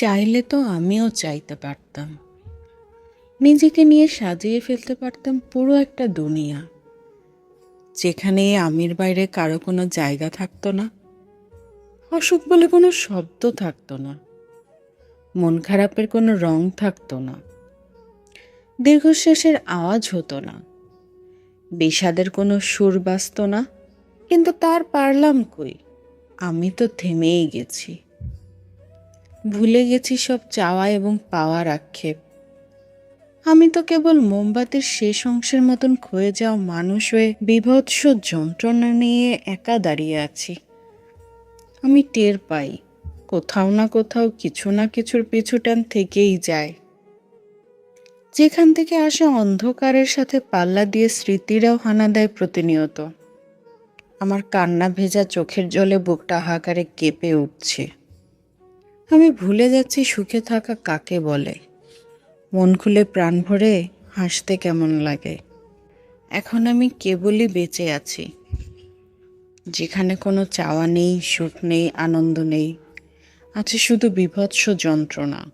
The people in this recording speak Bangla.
চাইলে তো আমিও চাইতে পারতাম। নিজেকে নিয়ে সাজিয়ে ফেলতে পারতাম পুরো একটা দুনিয়া। যেখানে আমির বাইরে কারও কোনো জায়গা থাকতো না, অসুখ বলে কোনো শব্দ থাকতো না, মন খারাপের কোনো রং থাকতো না, দীর্ঘশ্বাসের আওয়াজ হতো না, বিষাদের কোনো সুর বাজত না, কিন্তু তার পারলাম কই? আমি তো থেমেই গেছি। ভুলে গেছি সব চাওয়া এবং পাওয়ার আক্ষেপ। আমি তো কেবল মোমবাতির শেষ অংশের মতন ক্ষয়ে যাওয়া মানুষ হয়ে বিভৎস যন্ত্রণা নিয়ে একা দাঁড়িয়ে আছি। আমি টের পাই, কোথাও না কোথাও কিছু না কিছুর পিছুটান থেকেই যায়। যেখান থেকে আসে অন্ধকারের সাথে পাল্লা দিয়ে স্মৃতিরাও হানা দেয় প্রতিনিয়ত। আমার কান্না ভেজা চোখের জলে বুকটা হাহাকারে কেঁপে উঠছে। আমি ভুলে যাচ্ছি সুখে থাকা কাকে বলে। মন খুলে প্রাণ ভরে হাসতে কেমন লাগে। এখন আমি কেবলই বেঁচে আছি। যেখানে কোনো চাওয়া নেই, সুখ নেই, আনন্দ নেই। আছে শুধু বিভৎস যন্ত্রণা।